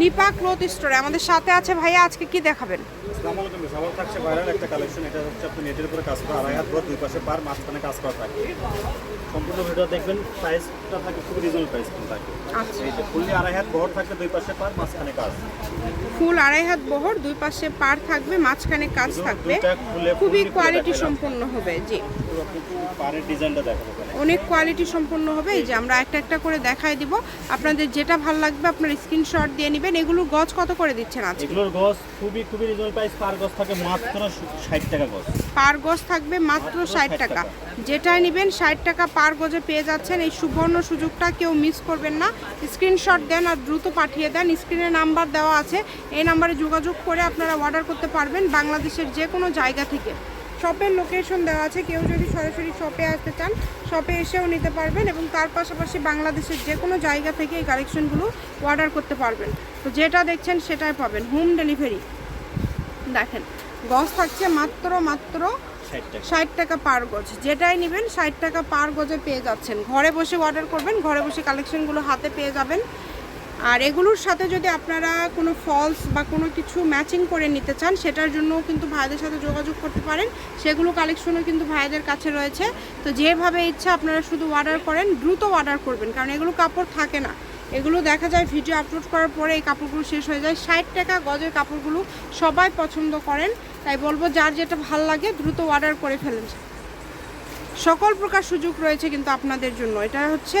Nipa cloth স্টোরে। আমাদের সাথে আছে ভাইয়া আজকে কি দেখাবেন? আসসালামু আলাইকুম সবার থাকছে ভাইরাল একটা কালেকশন এটা হচ্ছে আপনি নেটের উপরে কাজ করা আড়াই হাত বড় দুই পাশে পার মাঝখানে কাজ করা থাকে। সম্পূর্ণ ভিডিও দেখবেন প্রাইসটা থাকে খুব রিজনেবল প্রাইস থাকে। আচ্ছা। ফুললি আড়াই হাত বড় থাকবে দুই পাশে পার মাঝখানে কাজ। ফুল আড়াই হাত বহর দুই পাশে পার থাকবে মাঝখানে কাজ থাকবে। খুবই কোয়ালিটি সম্পন্ন হবে জি। অনেক কোয়ালিটি সম্পন্ন হবে এই যে আমরা একটা একটা করে দেখাই দিব। আপনাদের যেটা ভালো লাগবে আপনার স্ক্রিনশট দিয়ে নেবেন এগুলো গজ কত করে দিচ্ছেন আজকে? এগুলোর গজ খুবই খুবই রিজনেবল প্রাইস পার গজ থাকে মাত্র ষাট টাকা গজ। পার গজ থাকবে মাত্র মাত্র ষাট 60 টাকা। যেটাই নেবেন ষাট টাকা পার গজে পেয়ে যাচ্ছেন। এই সুবর্ণ সুযোগটা কেউ মিস করবেন না। স্ক্রিনশট দেন আর দ্রুত পাঠিয়ে দেন। স্ক্রিনে নাম্বার দেওয়া আছে। এই নাম্বারে যোগাযোগ করে আপনারা অর্ডার করতে পারবেন বাংলাদেশের যে কোনো জায়গা থেকে। শপের লোকেশন দেওয়া আছে। কেউ যদি সরাসরি শপে আসতে চান শপে এসেও নিতে পারবেন এবং তার পাশাপাশি বাংলাদেশের যে কোনো জায়গা থেকে এই কালেকশনগুলো অর্ডার করতে পারবেন। তো যেটা দেখছেন সেটাই পাবেন। হোম ডেলিভারি দেখেন গজ থাকছে মাত্র মাত্র ষাট টাকা। পার গজ। যেটাই নেবেন ষাট টাকা পার গজে পেয়ে যাচ্ছেন। ঘরে বসে অর্ডার করবেন ঘরে বসে কালেকশনগুলো হাতে পেয়ে যাবেন। আর এগুলোর সাথে যদি আপনারা কোনো ফলস বা কোনো কিছু ম্যাচিং করে নিতে চান, সেটার জন্যও কিন্তু ভাইদের সাথে যোগাযোগ করতে পারেন। সেগুলো কালেকশনও কিন্তু ভাইদের কাছে রয়েছে। তো যেভাবে ইচ্ছা আপনারা শুধু অর্ডার করেন, দ্রুত অর্ডার করবেন, কারণ এগুলো কাপড় থাকে না। এগুলো দেখা যায় ভিডিও আপলোড করার পরে এই কাপড়গুলো শেষ হয়ে যায়। ষাট টাকা গজের কাপড়গুলো সবাই পছন্দ করেন। তাই বলব, যার যেটা ভালো লাগে, দ্রুত অর্ডার করে ফেলেন। সকল প্রকার সুযোগ রয়েছে কিন্তু আপনাদের জন্য। এটা হচ্ছে